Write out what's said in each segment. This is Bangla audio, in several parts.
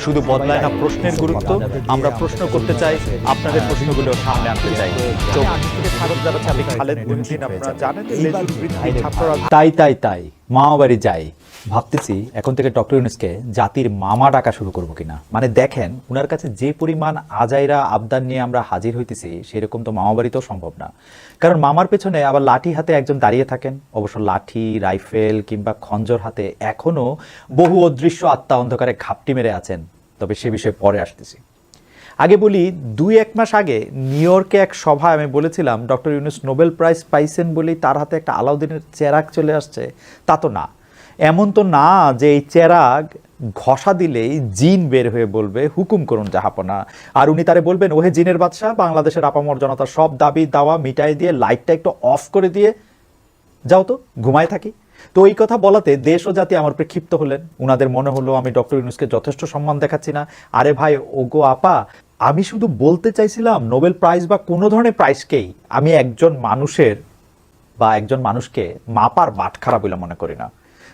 শুধু বদলায় না প্রশ্নের গুরুত্ব আমরা প্রশ্ন করতে চাই আপনাদের প্রশ্নগুলো সামনে আনতে চাই। তাই তাই তাই। মামা বাড়ি যাই, ভাবতেছি এখন থেকে ডক্টর ইউনুসকে জাতির মামা ডাকা শুরু করব কিনা। মানে দেখেন, উনার কাছে যে পরিমাণ আজাইরা আবদার নিয়ে আমরা হাজির হইতেছি, সেরকম তো মামা বাড়িতেও সম্ভব না। কারণ মামার পেছনে আবার লাঠি হাতে একজন দাঁড়িয়ে থাকেন। অবশ্য লাঠি, রাইফেল কিংবা খঞ্জর হাতে এখনও বহু অদৃশ্য আত্মা অন্ধকারে ঘাপটি মেরে আছেন। তবে সে বিষয়ে পরে আসতেছি। আগে বলি, দুই এক মাস আগে নিউ ইয়র্কে এক সভায় আমি বলেছিলাম, ডক্টর ইউনুস নোবেল প্রাইজ পাইছেন বলেই তার হাতে একটা আলাউদ্দিনের চেরাগ চলে আসছে। তা তো না। এমন তো না যে এই চেরাগ ঘষা দিলেই জিন বের হয়ে বলবে, হুকুম করুন জাহাপনা। আর উনি তারে বলবেন, ওহে জিনের বাদশাহ, বাংলাদেশের আপামর জনতার সব দাবি, দাওয়া মিটাই দিয়ে লাইটটা একটু অফ করে দিয়ে যাও তো, ঘুমায় থাকি। তো এই কথা বলাতে দেশ ও জাতি আমার উপরে ক্ষিপ্ত হলেন। উনাদের মনে হলো, আমি ডক্টর ইউনুসকে যথেষ্ট সম্মান দেখাচ্ছি না। আরে ভাই, ওগো আপা আমি শুধু বলতে চাইছিলাম নোবেল প্রাইজ বা কোনো ধরনের প্রাইজকেই আমি একজন মানুষের বা একজন মানুষকে মাপার বাটখারা বলে মনে করি না।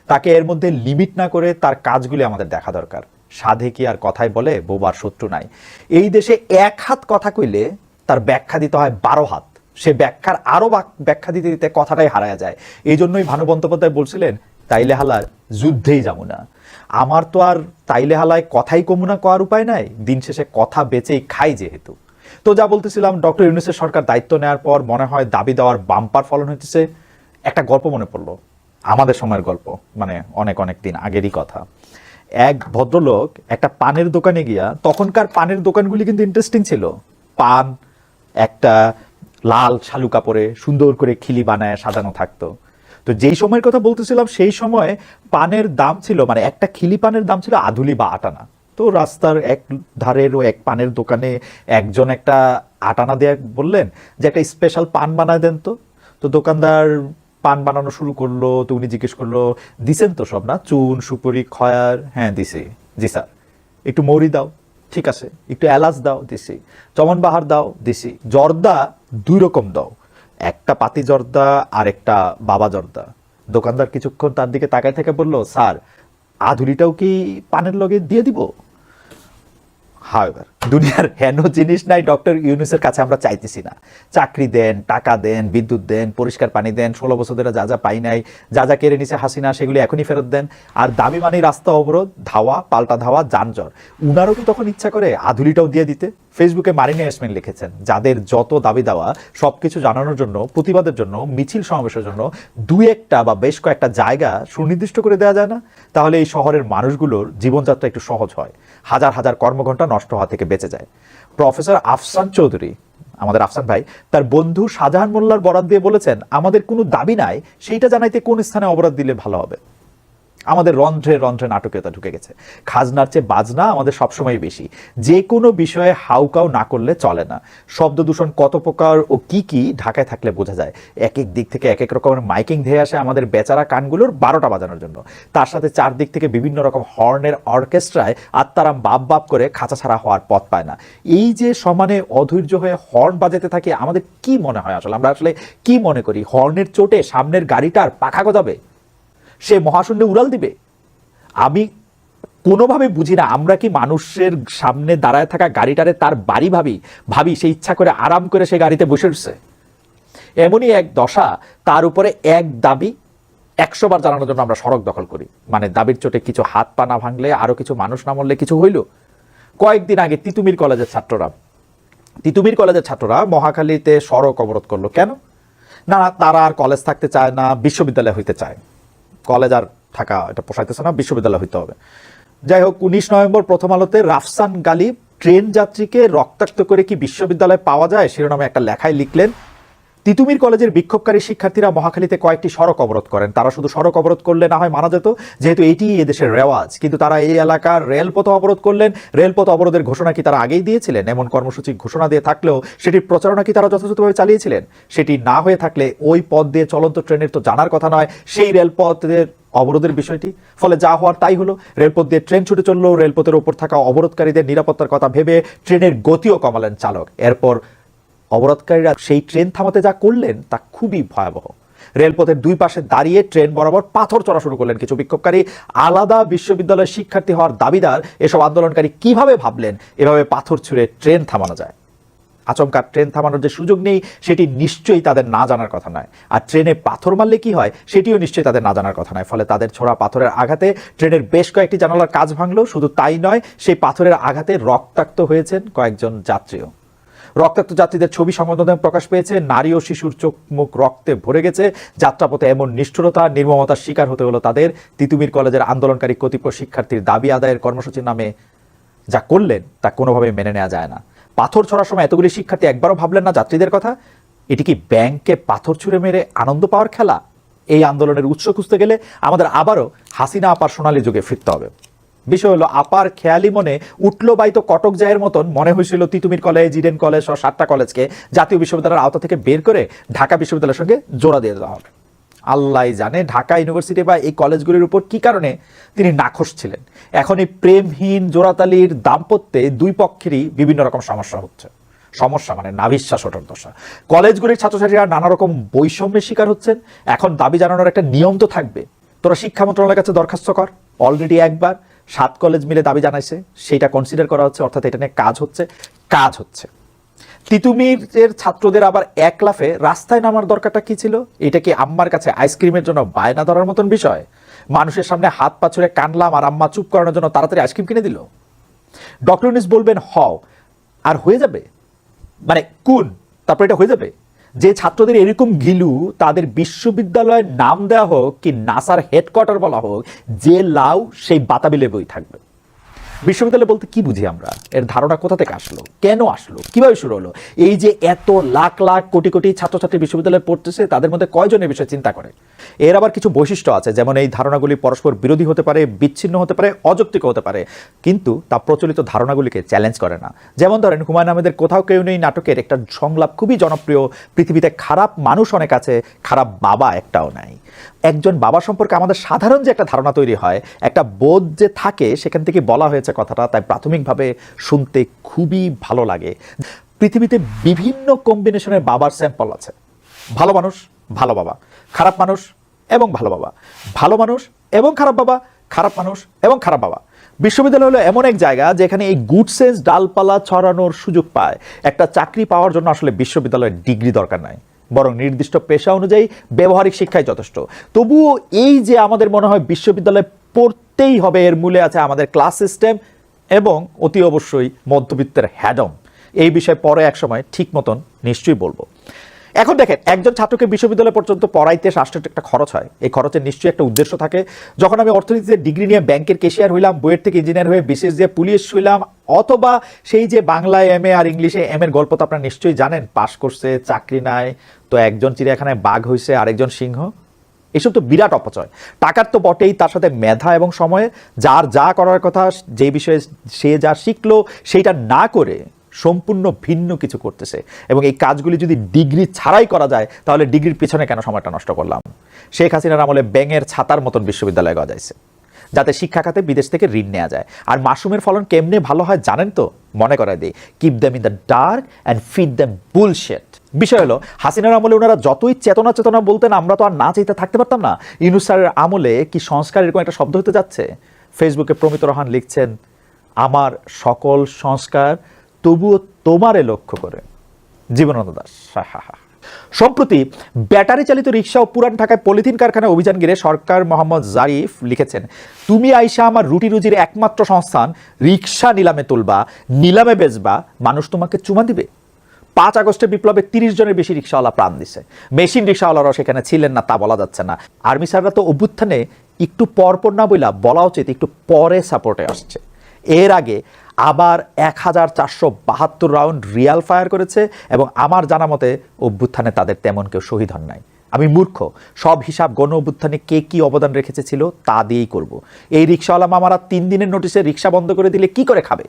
তাকে এর মধ্যে লিমিট না করে তার কাজগুলি আমাদের দেখা দরকার। সাধে কি আর কথাই বলে বোবার শত্রু নাই। এই দেশে এক হাত কথা কইলে তার ব্যাখ্যা দিতে হয় বারো হাত। সে ব্যাখ্যার আরও বাক- ব্যাখ্যা দিতে দিতে কথাটাই হারায় যায়। এই জন্যই ভানু বন্দ্যোপাধ্যায় বলছিলেন, তাইলে হালার যুদ্ধেই যাব না। আমার তো আর তাইলে হালায় কথাই কমুনা করার উপায় নাই। দিন শেষে কথা বেচেই খাই যেহেতু। তো যা বলতেছিলাম, ডক্টর ইউনুসের সরকার দায়িত্ব নেওয়ার পর মনে হয় দাবি দেওয়ার বাম্পার ফলন হইতেছে। একটা গল্প মনে পড়ল, আমাদের সময়ের গল্প মানে অনেক অনেক দিন আগেরই কথা। এক ভদ্রলোক একটা পানের দোকানে গিয়া, তখনকার পানের দোকানগুলি কিন্তু ইন্টারেস্টিং ছিল। পান, একটা লাল শালু কাপড়ে সুন্দর করে খিলি বানায় সাজানো থাকতো। তো যেই সময়ের কথা বলতেছিলাম, সেই সময় পানের দাম ছিল মানে একটা খিলি পানের দাম ছিল আধুলি বা আটানা। তো রাস্তার এক ধারের ও এক পানের দোকানে একজন একটা আটানা দেয়া বললেন যে, একটা স্পেশাল পান বানায় দেন তো। তো দোকানদার পান বানানো শুরু করল, তো উনি জিজ্ঞেস করল, দিছেন তো সব না? চুন, সুপুরি, খয়ার? হ্যাঁ দিছি। জি স্যার। একটু মৌরি দাও। ঠিক আছে। একটু এলাচ দাও? দিছি। চমন বাহার দাও? দিছি। জর্দা? দুই রকম দাও। একটা পাতি জর্দা আর একটা বাবা জর্দা। দোকানদার কিছুক্ষণ তার দিকে তাকায় থেকে বলল, স্যার আধুলিটাও কি পানের লগে দিয়ে দিব? হাওয়েভার দুনিয়ার হেন জিনিস নাই, ডক্টর ইউনুসের কাছে আমরা চাইতেছি না। চাকরি দেন, টাকা দেন, বিদ্যুৎ দেন, পরিষ্কার পানি দেন, ষোলো বছর ধরে যা যা পাই নাই, যা যা কেড়ে নিছে হাসিনা, সেগুলি এখনই ফেরত দেন। আর দাবি মানেই রাস্তা, অবরোধ, ধাওয়া, পাল্টা ধাওয়া, যানজট, উনারও কি তখন ইচ্ছা করে আধুলিটাও দিয়ে দিতে? ফেসবুকে মারিনা ইয়াসমিন লিখেছেন, যাদের যত দাবি দেওয়া, সবকিছু জানানোর জন্য, প্রতিবাদের জন্য, মিছিল সমাবেশের জন্য দু একটা বা বেশ কয়েকটা জায়গা সুনির্দিষ্ট করে দেওয়া যায় না? তাহলে এই শহরের মানুষগুলোর জীবনযাত্রা একটু সহজ হয়। হাজার হাজার কর্মঘণ্টা নষ্ট হওয়া থেকে বেঁচে যায়। প্রফেসর আফসান চৌধুরী, আমাদের আফসান ভাই, তার বন্ধু শাহজাহান মোল্লার বরাদ দিয়ে বলেছেন, আমাদের কোনো দাবি নাই, সেইটা জানাইতে কোন স্থানে অবরাধ দিলে ভালো হবে? আমাদের রন্ধ্রে রন্ধ্রে নাটকীয়তা ঢুকে গেছে। খাজনার চেয়ে বাজনা আমাদের সবসময় বেশি। যে কোনো বিষয়ে হাউকাউ না করলে চলে না। শব্দ দূষণ কত প্রকার ও কি কি ঢাকায় থাকলে বোঝা যায়। এক এক দিক থেকে এক এক রকমের মাইকিং ধেয়ে আসে আমাদের বেচারা কানগুলোর বারোটা বাজানোর জন্য। তার সাথে চারদিক থেকে বিভিন্ন রকম হর্নের অর্কেস্ট্রায় আত্মারাম বাপ বাপ করে খাঁচা ছাড়া হওয়ার পথ পায় না। এই যে সমানে অধৈর্য হয়ে হর্ন বাজাতে থাকে, আমাদের কি মনে হয় আসলে? আমরা আসলে কি মনে করি? হর্নের চোটে সামনের গাড়িটার পাখা গজাবে? সে মহাশূন্যে উড়াল দিবে? আমি কোনোভাবে বুঝি না আমরা কি মানুষের সামনে দাঁড়ায় থাকা গাড়িটারে তার বাড়ি ভাবি ভাবি সে ইচ্ছা করে আরাম করে সে গাড়িতে বসে উঠছে এমনই এক দশা তার উপরে এক দাবি একশো বার জানানোর জন্য আমরা সড়ক দখল করি। মানে দাবির চোটে কিছু হাত পা না ভাঙলে আরও কিছু মানুষ না মরলে কিছু হইল। কয়েকদিন আগে তিতুমির কলেজের ছাত্ররা তিতুমির কলেজের ছাত্ররা মহাখালীতে সড়ক অবরোধ করল। কেন? না, তারা আর কলেজ থাকতে চায় না বিশ্ববিদ্যালয় হইতে চায়। কলেজ আর থাকা, এটা পোষাইতেছে না, বিশ্ববিদ্যালয় হইতে হবে। যাই হোক, উনিশ নভেম্বর প্রথম আলোতে রাফসান গালিব ট্রেন যাত্রীকে রক্তাক্ত করে কি বিশ্ববিদ্যালয়ে পাওয়া যায়, শিরোনামে একটা লেখায় লিখলেন তিতুমির কলেজের বিক্ষোভকারী শিক্ষার্থীরা মহাখালীতে কয়েকটি সড়ক অবরোধ করেন। তারা শুধু সড়ক অবরোধ করলে না হয় মানা যেত, যেহেতু এটি এদেশের রেওয়াজ। কিন্তু তারা এই এলাকার রেলপথ অবরোধ করলেন। রেলপথ অবরোধের ঘোষণা কি তারা আগেই দিয়েছিলেন? এমন কর্মসূচি ঘোষণা দিয়ে থাকলেও সেটির প্রচারণা কি তারা যথাযথভাবে চালিয়েছিলেন? সেটি না হয়ে থাকলে ওই পথ দিয়ে চলন্ত ট্রেনের তো জানার কথা নয়। সেই রেলপথের অবরোধের বিষয়টি। ফলে যা হওয়ার তাই হলো। রেলপথ দিয়ে ট্রেন ছুটে চলল রেলপথের ওপর থাকা অবরোধকারীদের নিরাপত্তার কথা ভেবে ট্রেনের গতিও কমালেন চালক। এরপর অবরোধকারীরা সেই ট্রেন থামাতে যা করলেন তা খুবই ভয়াবহ। রেলপথের দুই পাশে দাঁড়িয়ে ট্রেন বরাবর পাথর চড়া শুরু করলেন কিছু বিক্ষোভকারী। আলাদা বিশ্ববিদ্যালয়ের শিক্ষার্থী হওয়ার দাবিদার এসব আন্দোলনকারী কীভাবে ভাবলেন এভাবে পাথর ছুঁড়ে ট্রেন থামানো যায়? আচমকা ট্রেন থামানোর যে সুযোগ নেই, সেটি নিশ্চয়ই তাদের না জানার কথা নয়। আর ট্রেনে পাথর মারলে কি হয়, সেটিও নিশ্চয়ই তাদের না জানার কথা নয়। ফলে তাদের ছোড়া পাথরের আঘাতে ট্রেনের বেশ কয়েকটি জানালার কাজ ভাঙলো। শুধু তাই নয়, সেই পাথরের আঘাতে রক্তাক্ত হয়েছেন কয়েকজন যাত্রীও। রক্তাক্ত যাত্রীদের ছবি সংবাদমাধ্যমে প্রকাশ পেয়েছে, নারী ও শিশুর চোখ মুখ রক্তে ভরে গেছে। যাত্রাপথে এমন নিষ্ঠুরতা, নির্মমতার শিকার হতে হলো তাদের। তিতুমির কলেজের আন্দোলনকারী কতিপয় শিক্ষার্থীর দাবি আদায়ের কর্মসূচির নামে যা করলেন, তা কোনোভাবে মেনে নেওয়া যায় না। পাথর ছড়ার সময় এতগুলি শিক্ষার্থী একবারও ভাবলেন না যাত্রীদের কথা। এটি কি ব্যাংকে পাথর ছুঁড়ে মেরে আনন্দ পাওয়ার খেলা? এই আন্দোলনের উৎস খুঁজতে গেলে আমাদের আবারও হাসিনা আপার সোনালী যুগে ফিরতে হবে। বিষয় হলো, আপার খেয়ালি মনে উঠল বাই তো কটক জায়ের মতন মনে হয়েছিল তিতুমির কলেজ, ইডেন কলেজ সহ সাতটা কলেজকে জাতীয় বিশ্ববিদ্যালয়ের আওতা থেকে বের করে ঢাকা বিশ্ববিদ্যালয়ের সঙ্গে জোড়া দিয়ে দেওয়া হবে। আল্লাহ জানে ঢাকা ইউনিভার্সিটি বা এই কলেজগুলির উপর কি কারণে তিনি নাখোশ ছিলেন। এখন এই প্রেমহীন জোড়াতালির দাম্পত্যে দুই পক্ষেরই বিভিন্ন রকম সমস্যা হচ্ছে। সমস্যা মানে নাভিশ্বাস ওঠার দশা। কলেজগুলির ছাত্রছাত্রীরা নানা রকম বৈষম্যের শিকার হচ্ছেন। এখন দাবি জানানোর একটা নিয়ম তো থাকবে। তোরা শিক্ষা মন্ত্রণালয়ের কাছে দরখাস্ত কর। অলরেডি একবার সাত কলেজ মিলে দাবি জানাইছে সেটা কনসিডার করা হচ্ছে, অর্থাৎ এটা নিয়ে কাজ হচ্ছে কাজ হচ্ছে। তিতুমিরের ছাত্রদের আবার এক লাফে রাস্তায় নামার দরকারটা কি ছিল? এটা কি আম্মার কাছে আইসক্রিমের জন্য বায়না ধরার মতন বিষয়? মানুষের সামনে হাত পা ছুড়ে কানলাম আর আম্মা চুপ করানোর জন্য তাড়াতাড়ি আইসক্রিম কিনে দিল। ডক্টর বলবেন, হও। আর হয়ে যাবে? মানে কোন? তারপর এটা হয়ে যাবে? যে ছাত্রদের এরকম গিলু, তাদের বিশ্ববিদ্যালয়ের নাম দেওয়া হোক কি নাসার হেডকোয়ার্টার বলা হোক, যে লাউ সেই বাতাবি লেবুই থাকবে। বিশ্ববিদ্যালয় বলতে কি বুঝি আমরা? এর ধারণা কোথা থেকে আসলো? কেন আসলো? কীভাবে শুরু হলো? এই যে এত লাখ লাখ কোটি কোটি ছাত্রছাত্রী বিশ্ববিদ্যালয়ে পড়তেছে, তাদের মধ্যে কয়জন এ বিষয়ে চিন্তা করে? এর আবার কিছু বৈশিষ্ট্য আছে, যেমন এই ধারণাগুলি পরস্পর বিরোধী হতে পারে, বিচ্ছিন্ন হতে পারে অযৌক্তিক হতে পারে, কিন্তু তা প্রচলিত ধারণাগুলিকে চ্যালেঞ্জ করে না। যেমন ধরেন, হুমায়ুন আহমেদের কোথাও কেউ নেই নাটকের একটা সংলাপ খুবই জনপ্রিয়, পৃথিবীতে খারাপ মানুষ অনেক আছে, খারাপ বাবা একটাও নাই। একজন বাবা সম্পর্কে আমাদের সাধারণ যে একটা ধারণা তৈরি হয়, একটা বোধ যে থাকে সেখান থেকে বলা হয়েছে কথাটা, তাই প্রাথমিকভাবে শুনতে খুবই ভালো লাগে। পৃথিবীতে বিভিন্ন কম্বিনেশনের বাবার স্যাম্পল আছে। ভালো মানুষ, ভালো বাবা। খারাপ মানুষ এবং ভালো বাবা। ভালো মানুষ এবং খারাপ বাবা, খারাপ মানুষ এবং খারাপ বাবা। বিশ্ববিদ্যালয় হলো এমন এক জায়গা যেখানে এই গুড সেন্স ডালপালা ছড়ানোর সুযোগ পায়। একটা চাকরি পাওয়ার জন্য আসলে বিশ্ববিদ্যালয়ের ডিগ্রি দরকার নাই। বরং নির্দিষ্ট পেশা অনুযায়ী ব্যবহারিক শিক্ষাই যথেষ্ট। তবুও এই যে আমাদের মনে হয় বিশ্ববিদ্যালয়ে পড়তেই হবে এর মূলে আছে আমাদের ক্লাস সিস্টেম এবং অতি অবশ্যই মধ্যবিত্তের হ্যাডম। এই বিষয়ে পরে এক সময় ঠিক মতন নিশ্চয়ই বলব। এখন দেখেন, একজন ছাত্রকে বিশ্ববিদ্যালয় পর্যন্ত পড়াইতে রাষ্ট্রের একটা খরচ হয়। এই খরচের নিশ্চয়ই একটা উদ্দেশ্য থাকে। যখন আমি অর্থনীতিতে ডিগ্রি নিয়ে ব্যাংকের কেশিয়ার হইলাম, বইয়ের থেকে ইঞ্জিনিয়ার হয়ে বিশেষ দিয়ে পুলিশ হইলাম, অথবা সেই যে বাংলায় এম আর ইংলিশে এম এর গল্প তো আপনারা নিশ্চয়ই জানেন, পাশ করছে, চাকরি নাই, তো একজন চিড়িয়াখানায় বাঘ হয়েছে আরেকজন সিংহ। এসব তো বিরাট অপচয়। টাকার তো বটেই, তার সাথে মেধা এবং সময়ে, যার যা করার কথা, যে বিষয়ে সে যা শিখলো, সেইটা না করে সম্পূর্ণ ভিন্ন কিছু করতেছে। এবং এই কাজগুলি যদি ডিগ্রি ছাড়াই করা যায়, তাহলে ডিগ্রির পিছনে কেন সময়টা নষ্ট করলাম? শেখ হাসিনার আমলে ব্যাঙের ছাতার মতন বিশ্ববিদ্যালয়ে গজাইছে। যাতে শিক্ষা খাতে বিদেশ থেকে ঋণ নেওয়া যায়। আর মাশরুমের ফলন কেমনে ভালো হয় জানেন তো? মনে করায় দিই। Keep them in the dark and feed them bullshit বিষয় হলো, হাসিনার আমলে ওনারা যতই চেতনা চেতনা বলতেন, আমরা তো আর না চাইতে থাকতে পারতাম না। ইউনুস স্যারের আমলে কি সংস্কার এরকম একটা শব্দ হতে যাচ্ছে? ফেসবুকে প্রমিত রহান লিখছেন, আমার সকল সংস্কার তবুও তোমারে লক্ষ্য করে। জীবনানন্দ দাস। সম্প্রতি ব্যাটারি চালিত রিক্সা ও পুরান ঢাকায় পলিথিন কারখানা অভিযান ঘিরে সরকার মোহাম্মদ জারিফ লিখেছেন, তুমি আইসা আমার রুটি রুজির একমাত্র সংস্থান রিক্সা নিলামে তুলবা, নিলামে বেচবা, মানুষ তোমাকে চুমা দিবে। পাঁচ আগস্টের বিপ্লবে তিরিশ জনের বেশি রিক্সাওয়ালা প্রাণ দিছে। মেশিন রিক্সাওয়ালারাও সেখানে ছিলেন না, তা বলা যাচ্ছে না। আর্মি স্যাররা তো অভ্যুত্থানে একটু পরপর না বইলা বলা উচিত, একটু পরে সাপোর্টে আসছে। এর আগে আবার এক হাজার চারশো বাহাত্তর রাউন্ড রিয়াল ফায়ার করেছে এবং আমার জানা মতে অভ্যুত্থানে তাদের তেমন কেউ শহীদ হন নাই। আমি মূর্খ, সব হিসাব গণ অভ্যুত্থানে কে কী অবদান রেখেছে ছিল তা দিয়েই করব। এই রিক্সাওয়ালা মামারা তিন দিনের নোটিশে রিক্সা বন্ধ করে দিলে কি করে খাবে?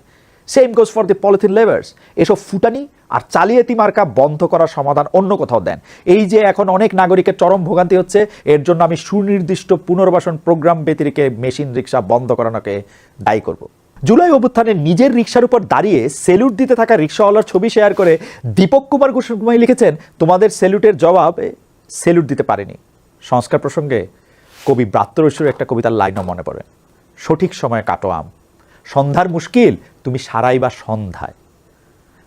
Same goes for the polythene labours এসব ফুটানি আর চালিয়াতি মার্কা বন্ধ করার সমাধান অন্য কোথাও দেন। এই যে এখন অনেক নাগরিকের চরম ভোগান্তি হচ্ছে, এর জন্য আমি সুনির্দিষ্ট পুনর্বাসন প্রোগ্রাম ব্যতিরিকে মেশিন রিক্সা বন্ধ করানোকে দায়ী করব। জুলাই অভ্যুত্থানে নিজের রিক্সার উপর দাঁড়িয়ে সেলুট দিতে থাকা রিক্সাওয়ালার ছবি শেয়ার করে দীপক কুমার গোস্বামী লিখেছেন, তোমাদের সেলুটের জবাব সেলুট দিতে পারেনি। সংস্কার প্রসঙ্গে কবি ব্রাত্যরসুর একটা কবিতার লাইনও মনে পড়ে, সঠিক সময়ে কাটো আম। সন্ধ্যার মুশকিল, তুমি সারাই বা সন্ধ্যায়।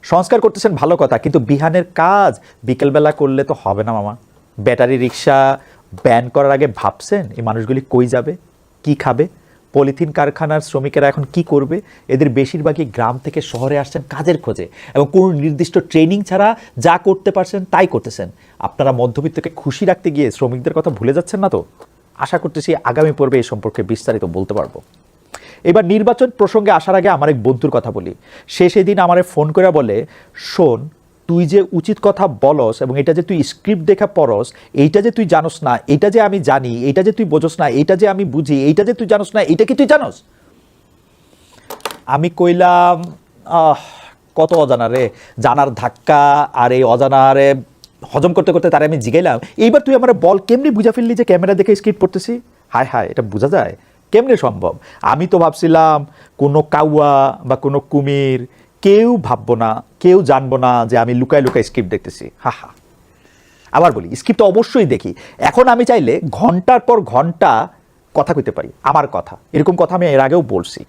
সংস্কার করতেছেন ভালো কথা, কিন্তু বিহানের কাজ বিকেলবেলা করলে তো হবে না মামা। ব্যাটারি রিক্সা ব্যান করার আগে ভাবছেন, এই মানুষগুলি কই যাবে? কি খাবে? পলিথিন কারখানার শ্রমিকেরা এখন কি করবে? এদের বেশিরভাগই গ্রাম থেকে শহরে আসছেন কাজের খোঁজে এবং কোনো নির্দিষ্ট ট্রেনিং ছাড়া যা করতে পারছেন তাই করতেছেন। আপনারা মধ্যবিত্তকে খুশি রাখতে গিয়ে শ্রমিকদের কথা ভুলে যাচ্ছেন না তো? আশা করতেছি আগামী পর্বে এই সম্পর্কে বিস্তারিত বলতে পারব। এবার নির্বাচন প্রসঙ্গে আসার আগে আমার এক বন্ধুর কথা বলি। সে সেদিন আমারে ফোন করে বলে, শোন তুই যে উচিত কথা বলস এবং এটা যে তুই স্ক্রিপ্ট দেখা পড়স, এইটা যে তুই জানোস না, এটা যে আমি জানি এটা যে তুই বোঝস না, এইটা যে আমি বুঝি, এইটা যে তুই জানোস না, এটা কি তুই জানোস? আমি কইলাম, আহ, কত অজানা রে, জানার ধাক্কা আর এই অজানারে হজম করতে করতে তারে আমি জিগাইলাম। এইবার তুই আমার বল, কেমনি বুঝা ফেললি যে ক্যামেরা দেখে স্ক্রিপ্ট পড়তেছি? হায় হায়, এটা বোঝা যায়? কেমনে সম্ভব? আমি তো ভাবছিলাম কোনো কাউয়া বা কোনো কুমির কেউ ভাববো না, কেউ জানব না যে আমি লুকায় লুকায় স্ক্রিপ্ট দেখতেছি। হা হা। আবার বলি স্ক্রিপ্ট অবশ্যই দেখি। এখন আমি চাইলে ঘণ্টার পর ঘণ্টা কথা কইতে পারি, আমার কথা। এরকম কথা আমি এর আগেও বলছি।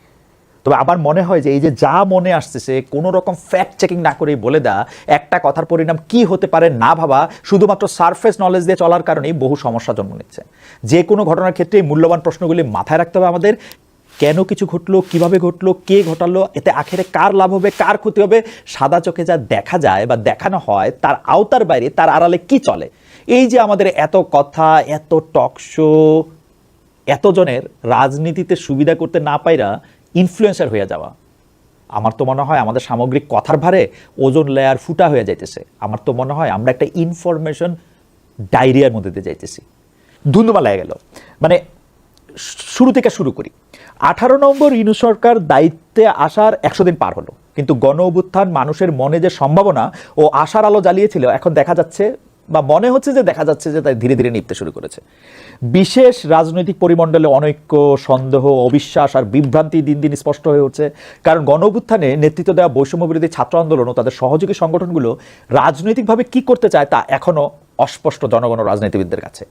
তবে আমার মনে হয় যে এই যে যা মনে আসতেছে, কোনো রকম ফ্যাক্ট চেকিং না করেই বলে দেওয়া একটা কথার পরিণাম কি হতে পারে না ভাবা, শুধুমাত্র সারফেস নলেজ দিয়ে চলার কারণেই বহু সমস্যা জন্ম নিচ্ছে। যে কোনো ঘটনার ক্ষেত্রে মূল্যবান প্রশ্নগুলি মাথায় রাখতে হবে আমাদের। কেন কিছু ঘটলো, কীভাবে ঘটলো, কে ঘটালো, এতে আখেরে কার লাভ হবে, কার ক্ষতি হবে, সাদা চোখে যা দেখা যায় বা দেখানো হয়, তার আওতার বাইরে, তার আড়ালে কি চলে? এই যে আমাদের এত কথা, এত টক শো এতজনের রাজনীতিতে সুবিধা করতে না পাইরা ইনফ্লুয়েন্সার হয়ে যাওয়া। আমার তো মনে হয় আমাদের সামগ্রিক কথার ভারে ওজন লেয়ার ফুটা হয়ে যাইতেছে। আমার তো মনে হয় আমরা একটা ইনফরমেশন ডায়রিয়ার মধ্যে দিয়ে যাইতেছি। ধুন্দুমা লেগে গেল। মানে শুরু থেকে শুরু করি। আঠারো নম্বর ইনু সরকার দায়িত্বে আসার একশো দিন পার হলো। কিন্তু গণ অভ্যুত্থান মানুষের মনে যে সম্ভাবনা ও আশার আলো জ্বালিয়েছিল, এখন দেখা যাচ্ছে বা মনে হচ্ছে যে দেখা যাচ্ছে যে তাই ধীরে ধীরে নিপতে শুরু করেছে। বিশেষ রাজনৈতিক পরিমণ্ডলে অনৈক্য, সন্দেহ, অবিশ্বাস আর বিভ্রান্তি দিন দিন স্পষ্ট হয়ে উঠছে। কারণ গণ অভ্যুত্থানে নেতৃত্ব দেওয়া বৈষম্য বিরোধী ছাত্র আন্দোলন ও তাদের সহযোগী সংগঠনগুলো রাজনৈতিকভাবে কি করতে চায় তা এখনও অস্পষ্ট জনগণ রাজনীতিবিদদের কাছে।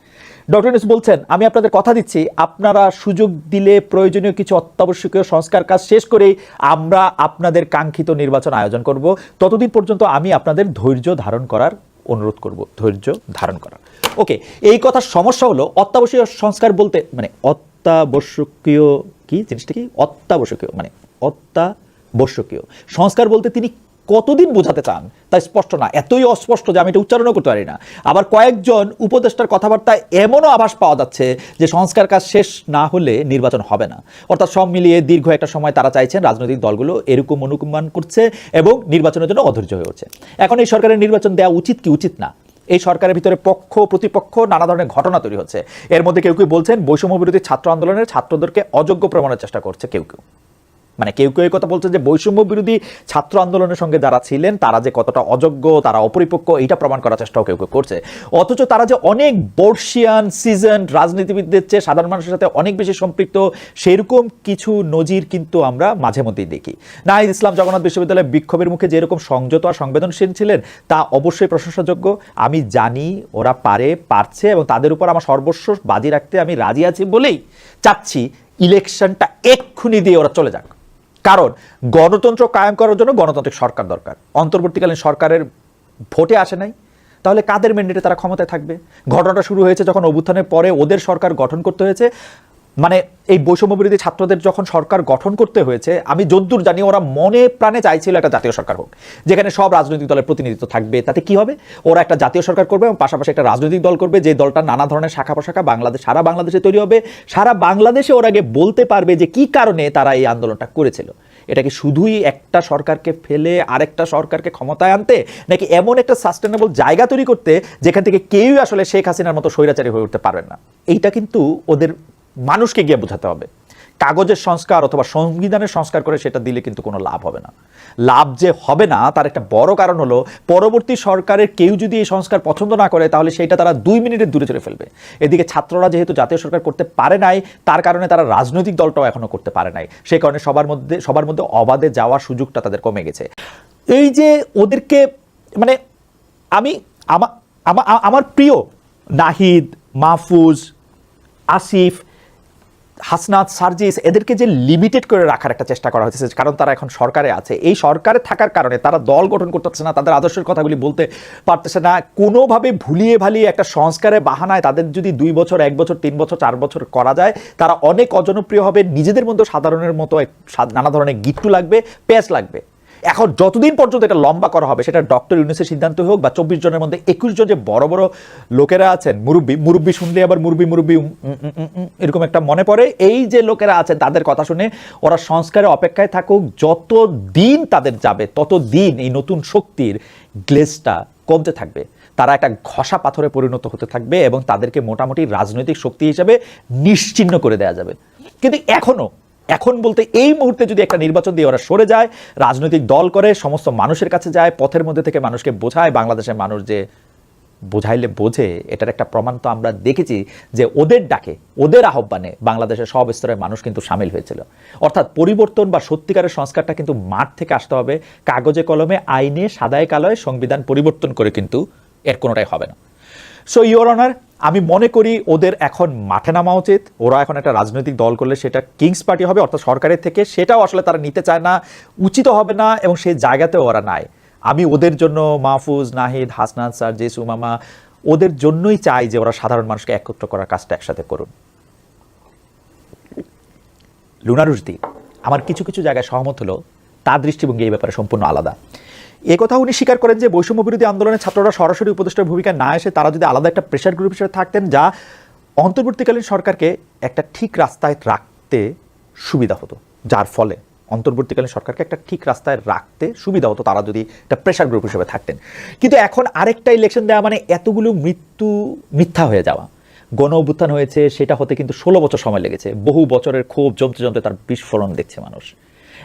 ডক্টর ইউনুস বলছেন, আমি আপনাদের কথা দিচ্ছি, আপনারা সুযোগ দিলে প্রয়োজনীয় কিছু অত্যাবশ্যকীয় সংস্কার কাজ শেষ করেই আমরা আপনাদের কাঙ্ক্ষিত নির্বাচন আয়োজন করব। ততদিন পর্যন্ত আমি আপনাদের ধৈর্য ধারণ করার অনুরোধ করব। ধৈর্য ধারণ করার। ওকে, এই কথার সমস্যা হলো অত্যাবশ্যকীয় সংস্কার বলতে মানে অত্যাবশ্যকীয় কি জিনিসটা কি? অত্যাবশ্যকীয় মানে অত্যাবশ্যকীয়। সংস্কার বলতে তিনি কতদিন বোঝাতে চান? তা স্পষ্ট না। এতই অস্পষ্ট যে আমি এটা উচ্চারণও করতে পারি না। আবার কয়েকজন উপদেষ্টার কথাবার্তায় এমনও আভাস পাওয়া যাচ্ছে যে সংস্কার কাজ শেষ না হলে নির্বাচন হবে না। অর্থাৎ সব মিলিয়ে দীর্ঘ একটা সময় তারা চাইছেন রাজনৈতিক দলগুলো এরকম অনুকুমান করছে এবং নির্বাচনের জন্য অধৈর্য হয়ে উঠছে। এখন এই সরকারের নির্বাচন দেওয়া উচিত কি উচিত না? এই সরকারের ভিতরে পক্ষ, প্রতিপক্ষ, নানা ধরনের ঘটনা তৈরি হচ্ছে। এর মধ্যে কেউ কেউ বলছেন বৈষম্য বিরোধী ছাত্র আন্দোলনের ছাত্রদেরকে অযোগ্য প্রমাণের চেষ্টা করছে কেউ কেউ। মানে কেউ কেউ কথা বলছে যে বৈষম্য বিরোধী ছাত্র আন্দোলনের সঙ্গে যারা ছিলেন, তারা যে কতটা অযোগ্য, তারা অপরিপক্ক এটা প্রমাণ করার চেষ্টাও কেউ কেউ করছে। অথচ তারা যে অনেক বর্ষিয়ান সিজন রাজনীতিবিদদের চেয়ে সাধারণ মানুষের সাথে অনেক বেশি সম্পৃক্ত, সেরকম কিছু নজির কিন্তু আমরা মাঝে মধ্যেই দেখি। নাহিদ ইসলাম জগন্নাথ বিশ্ববিদ্যালয়ে বিক্ষোভের মুখে যেরকম সংযত আর সংবেদনশীল ছিলেন, তা অবশ্যই প্রশংসাযোগ্য। আমি জানি ওরা পারে, পারছে এবং তাদের উপর আমার সর্বস্ব বাজি রাখতে আমি রাজি আছি বলেই চাচ্ছি ইলেকশনটা এক্ষুনি দিয়ে ওরা চলে যাক। কারণ গণতন্ত্র কায়েম করার জন্য গণতান্ত্রিক সরকার দরকার। অন্তর্বর্তীকালীন সরকারের ভোটে আসে নাই। তাহলে কাদের ম্যান্ডেটে তারা ক্ষমতায় থাকবে? ঘটনাটা শুরু হয়েছে যখন অভ্যুত্থানের পরে ওদের সরকার গঠন করতে হয়েছে। মানে এই বৈষম্য বিরোধী ছাত্রদের যখন সরকার গঠন করতে হয়েছে, আমি যদ্দূর জানি ওরা মনে প্রাণে চাইছিল একটা জাতীয় সরকার হোক। যেখানে সব রাজনৈতিক দলের প্রতিনিধিত্ব থাকবে, তাতে কি হবে? ওরা একটা জাতীয় সরকার করবে এবং পাশাপাশি একটা রাজনৈতিক দল করবে, যে দলটা নানা ধরনের শাখা প্রশাখা বাংলাদেশ, সারা বাংলাদেশে তৈরি হবে। সারা বাংলাদেশে ওরা আগে বলতে পারবে যে কি কারণে তারা এই আন্দোলনটা করেছিল। এটা কি শুধুই একটা সরকারকে ফেলে আরেকটা সরকারকে ক্ষমতায় আনতে, নাকি এমন একটা সাস্টেনেবল জায়গা তৈরি করতে, যেখান থেকে কেউই আসলে শেখ হাসিনার মতো স্বৈরাচারী হয়ে উঠতে পারবেন না? এইটা কিন্তু ওদের মানুষকে গিয়ে বোঝাতে হবে। কাগজের সংস্কার অথবা সংবিধানের সংস্কার করে সেটা দিলে কিন্তু কোনো লাভ হবে না। লাভ যে হবে না, তার একটা বড় কারণ হলো পরবর্তী সরকারের কেউ যদি এই সংস্কার পছন্দ না করে, তাহলে সেটা তারা দুই মিনিটের দূরে চলে ফেলবে। এদিকে ছাত্ররা যেহেতু জাতীয় সরকার করতে পারে নাই, তার কারণে তারা রাজনৈতিক দলটাও এখনও করতে পারে নাই। সেই কারণে সবার মধ্যে সবার মধ্যে অবাধে যাওয়ার সুযোগটা তাদের কমে গেছে। এই যে ওদেরকে মানে আমা- আমার প্রিয় নাহিদ, মাহফুজ, আসিফ হাসনাত সার্জিস এদেরকে যে লিমিটেড করে রাখার একটা চেষ্টা করা হচ্ছে কারণ তারা এখন সরকারে আছে। এই সরকারে থাকার কারণে তারা দল গঠন করতে পারছে না, তাদের আদর্শের কথাগুলি বলতে পারতেছে না। কোনোভাবে ভুলিয়ে ভালিয়ে একটা সংস্কারে বাহানায় তাদের যদি দুই বছর, এক বছর, তিন বছর, চার বছর করা যায়, তারা অনেক অজনপ্রিয় হবে। নিজেদের মধ্যে সাধারণের মতো নানা ধরনের গিট্টু লাগবে, প্যাচ লাগবে। এখন যতদিন পর্যন্ত এটা লম্বা করা হবে, সেটা ডক্টর ইউনিসের সিদ্ধান্ত হোক বা চব্বিশ জনের মধ্যে একুশ জন যে বড় বড় লোকেরা আছেন, মুরব্বী মুরব্বী শুনলে আবার মুরব্বী মুরব্বী এরকম একটা মনে পড়ে। এই যে লোকেরা আছেন, তাদের কথা শুনে ওরা সংস্কারের অপেক্ষায় থাকুক যত দিন তাদের যাবে তত দিন এই নতুন শক্তির গ্লেজটা কমতে থাকবে। তারা একটা ঘষা পাথরে পরিণত হতে থাকবে এবং তাদেরকে মোটামুটি রাজনৈতিক শক্তি হিসেবে নিশ্চিহ্ন করে দেওয়া যাবে। কিন্তু এখনও এখন বলতে এই মুহূর্তে যদি একটা নির্বাচন দিয়ে ওরা সরে যায়, রাজনৈতিক দল করে, সমস্ত মানুষের কাছে যায়, পথের মধ্যে থেকে মানুষকে বোঝায়, বাংলাদেশের মানুষ যে বোঝাইলে বোঝে, এটার একটা প্রমাণ তো আমরা দেখেছি যে ওদের ডাকে, ওদের আহ্বানে বাংলাদেশের সব স্তরের মানুষ কিন্তু সামিল হয়েছিল। অর্থাৎ পরিবর্তন বা সত্যিকারের সংস্কারটা কিন্তু মাঠ থেকে আসতে হবে, কাগজে কলমে, আইনে, সাদায় কালয় সংবিধান পরিবর্তন করে কিন্তু এর কোনোটাই হবে না। সো ইওর অনার আমি মনে করি ওদের এখন মাঠে নামা উচিত। ওরা এখন একটা রাজনৈতিক দল করলে সেটা কিংস পার্টি হবে, অর্থাৎ সরকারের থেকে। সেটাও আসলে তারা নিতে চায় না, উচিত হবে না, এবং সেই জায়গাতেও ওরা নাই। আমি ওদের জন্য মাহফুজ, নাহিদ হাসনান স্যার জে সুমামা ওদের জন্যই চাই যে ওরা সাধারণ মানুষকে একত্র করার কাজটা একসাথে করুন। লুনারুশদি আমার কিছু কিছু জায়গায় সহমত হলো, তার দৃষ্টিভঙ্গি এই ব্যাপারে সম্পূর্ণ আলাদা। এ কথা উনি স্বীকার করেন যে বৈষম্য বিরোধী আন্দোলনের ছাত্ররা সরাসরি উপদেষ্টার ভূমিকা না এসে তারা যদি আলাদা একটা প্রেশার গ্রুপ হিসেবে থাকতেন যা অন্তর্বর্তীকালীন সরকারকে একটা ঠিক রাস্তায় রাখতে সুবিধা হতো, যার ফলে অন্তর্বর্তীকালীন সরকারকে একটা ঠিক রাস্তায় রাখতে সুবিধা হতো তারা যদি একটা প্রেশার গ্রুপ হিসেবে থাকতেন। কিন্তু এখন আরেকটা ইলেকশন দেওয়া মানে এতগুলো মৃত্যু, মিথ্যা হয়ে যাওয়া। গণ অভ্যুত্থান হয়েছে, সেটা হতে কিন্তু ষোলো বছর সময় লেগেছে। বহু বছরের ক্ষোভ জমতে জমতে তার বিস্ফোরণ দেখছে মানুষ।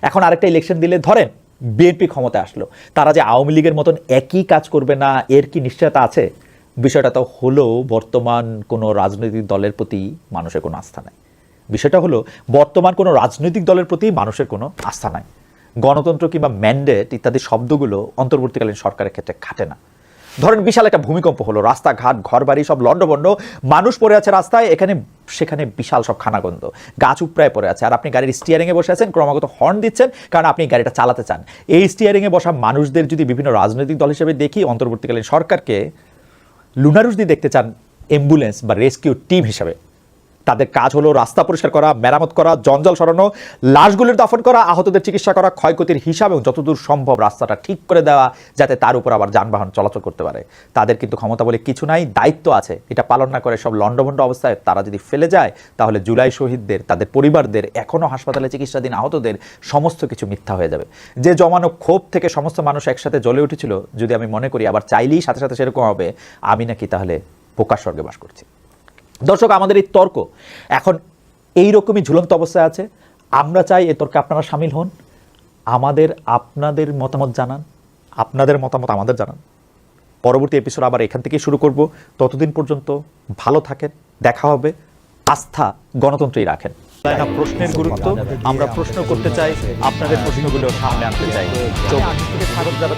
এখন আরেকটা ইলেকশন দিলে ধরেন বিএনপি ক্ষমতা আসলো। তারা যে আওয়ামী লীগের মতন একই কাজ করবে না, এর কি নিশ্চয়তা আছে? বিষয়টা তো হলো বর্তমান কোনো রাজনৈতিক দলের প্রতি মানুষের কোনো আস্থা নাই। বিষয়টা হলো বর্তমান কোনো রাজনৈতিক দলের প্রতি মানুষের কোনো আস্থা নাই। গণতন্ত্র কিংবা ম্যান্ডেট ইত্যাদি শব্দগুলো অন্তর্বর্তীকালীন সরকারের ক্ষেত্রে খাটে না। ধরেন বিশাল একটা ভূমিকম্প হলো, রাস্তাঘাট ঘর বাড়ি সব লন্ডভন্ড মানুষ পড়ে আছে রাস্তায়, এখানে, সেখানে বিশাল সব খানাগন্ধ। গাছ উপড়ায় পড়ে আছে, আর আপনি গাড়ির স্টিয়ারিংয়ে বসে আছেন, ক্রমাগত হর্ন দিচ্ছেন, কারণ আপনি গাড়িটা চালাতে চান। এই স্টিয়ারিংয়ে বসা মানুষদের যদি বিভিন্ন রাজনৈতিক দল হিসেবে দেখি, অন্তর্বর্তীকালীন সরকারকে লুনারুস দিয়ে দেখতে চান অ্যাম্বুলেন্স বা রেস্কিউ টিম হিসাবে। তাদের কাজ হলো রাস্তা পরিষ্কার করা, মেরামত করা, জঞ্জাল সরানো, লাশগুলির দাফন করা, আহতদের চিকিৎসা করা, ক্ষয়ক্ষতির হিসাব এবং যতদূর সম্ভব রাস্তাটা ঠিক করে দেওয়া যাতে তার উপর আবার যানবাহন চলাচল করতে পারে। তাদের কিন্তু ক্ষমতা বলে কিছু নাই, দায়িত্ব আছে। এটা পালন না করে সব লণ্ডভণ্ড অবস্থায় তারা যদি ফেলে যায়, তাহলে জুলাই শহীদদের, তাদের পরিবারদের এখনও হাসপাতালে চিকিৎসাধীন আহতদের সমস্ত কিছু মিথ্যা হয়ে যাবে। যে জমানো ক্ষোভ থেকে সমস্ত মানুষ একসাথে জ্বলে উঠেছিল, যদি আমি মনে করি, আবার চাইলেই সাথে সাথে সেরকম হবে, আমি নাকি তাহলে বোকার স্বর্গে বাস করছি। দর্শক আমাদের এই তর্ক এখন এই রকমই ঝুলন্ত অবস্থায় আছে। আমরা চাই এই তর্কে আপনারা সামিল হন। আমাদের আপনাদের মতামত জানান। আপনাদের মতামত আমাদের জানান। পরবর্তী এপিসোড আবার এখান থেকেই শুরু করব। ততদিন পর্যন্ত ভালো থাকেন দেখা হবে। আস্থা গণতন্ত্রেই রাখেন। তাই না? প্রশ্নের গুরুত্ব। আমরা প্রশ্ন করতে চাই। আপনাদের প্রশ্নগুলো সামনে আনতে চাই। তো ভারত যারা